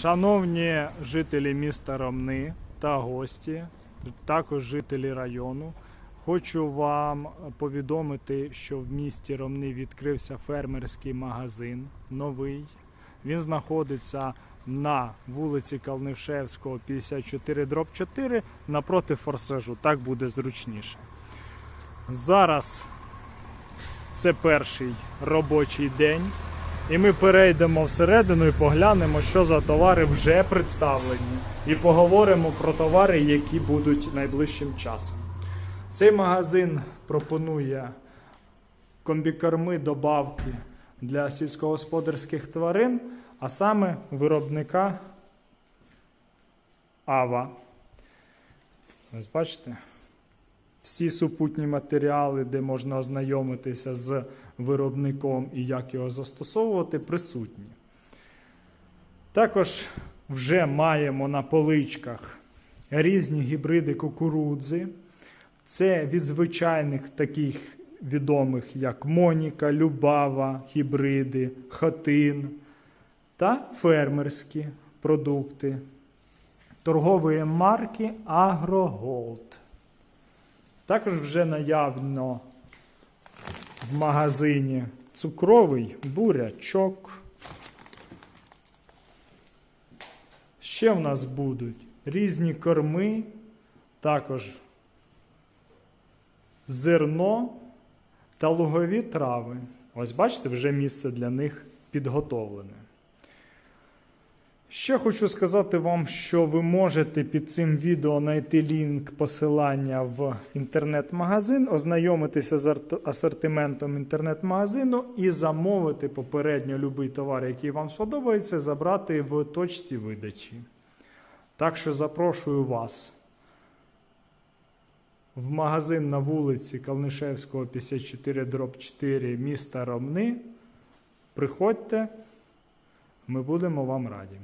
Шановні жителі міста Ромни та гості, також жителі району, хочу вам повідомити, що в місті Ромни відкрився фермерський магазин новий. Він знаходиться на вулиці Калнишевського, 54 дроб 4 напроти форсажу. Так буде зручніше. Зараз це перший робочий день. І ми перейдемо всередину і поглянемо, що за товари вже представлені. І поговоримо про товари, які будуть найближчим часом. Цей магазин пропонує комбікорми, добавки для сільськогосподарських тварин, а саме виробника Ава. Ось бачите? Всі супутні матеріали, де можна ознайомитися з виробником і як його застосовувати, присутні. Також вже маємо на поличках різні гібриди кукурудзи. Це від звичайних таких відомих, як Моніка, Любава, гібриди, Хатин та фермерські продукти торгової марки Агроголд. Також вже наявно в магазині цукровий бурячок. Ще в нас будуть різні корми, також зерно та лугові трави. Ось бачите, вже місце для них підготовлене. Ще хочу сказати вам, що ви можете під цим відео знайти лінк посилання в інтернет-магазин, ознайомитися з асортиментом інтернет-магазину і замовити попередньо будь-який товар, який вам сподобається, забрати в точці видачі. Так що запрошую вас в магазин на вулиці Калнишевського, 54 дроб 4 міста Ромни. Приходьте, ми будемо вам раді.